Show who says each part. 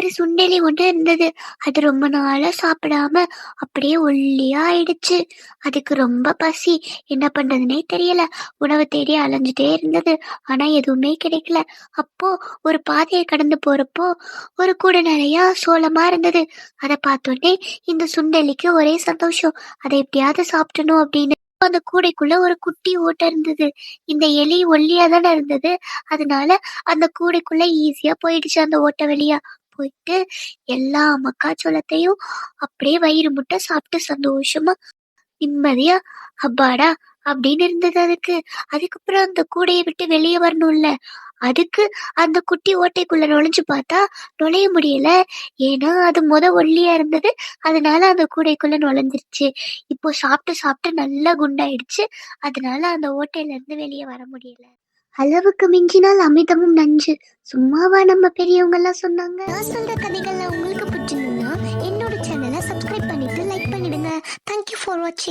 Speaker 1: ஒரு சுண்டெலி ஒன்று இருந்தது. அது ரொம்ப நாளா சாப்பிடாம அப்படியே ஒல்லியா ஆயிடுச்சு. அதுக்கு ரொம்ப பசி. என்ன பண்றதுனே தெரியல. உணவு தேடி அலைஞ்சிட்டே இருந்தது. ஆனா எதுவுமே கிடைக்கல. அப்போ ஒரு பாதையை கடந்து போறப்போ ஒரு கூடை நிறைய சோளமா இருந்தது. அதை பார்த்தோன்னே இந்த சுண்டெலிக்கு ஒரே சந்தோஷம். அதை எப்படியாவது சாப்பிடணும் அப்படின்னு. அந்த கூடைக்குள்ள ஒரு குட்டி ஓட்டை இருந்தது. இந்த எலி ஒல்லியா தானே இருந்தது. அதனால அந்த கூடைக்குள்ள ஈஸியா போயிடுச்சு அந்த ஓட்டை வழியா போயிட்டு எல்லா மக்காச்சோளத்தையும் அப்படியே வயிறு முட்டை சாப்பிட்டு சந்தோஷமா நிம்மதியா அப்பாடா! அப்படின்னு இருந்தது அதுக்கு. அதுக்கப்புறம் அந்த கூடையை விட்டு வெளியே வரணும்ல. அதுக்கு அந்த குட்டி ஓட்டைக்குள்ள நுழைஞ்சு பார்த்தா நுழைய முடியல. ஏன்னா அது முத ஒல்லியா இருந்தது. அதனால அந்த கூடைக்குள்ள நுழைஞ்சிருச்சு. இப்போ சாப்பிட்டு சாப்பிட்டு நல்லா குண்டாயிடுச்சு. அதனால அந்த ஓட்டையில இருந்து வெளியே வர முடியல. அளவுக்கு மிஞ்சினால் அமிர்தமும் நஞ்சு. சும்மாவா நம்ம பெரியவங்க எல்லாம் சொன்னாங்க? நான் சொல்ற கதைகள்லாம் உங்களுக்கு பிடிச்சிருந்தா என்னோட சேனலை சப்ஸ்கிரைப் பண்ணிட்டு லைக் பண்ணிடுங்க. தேங்க்யூ ஃபார் வாட்சிங்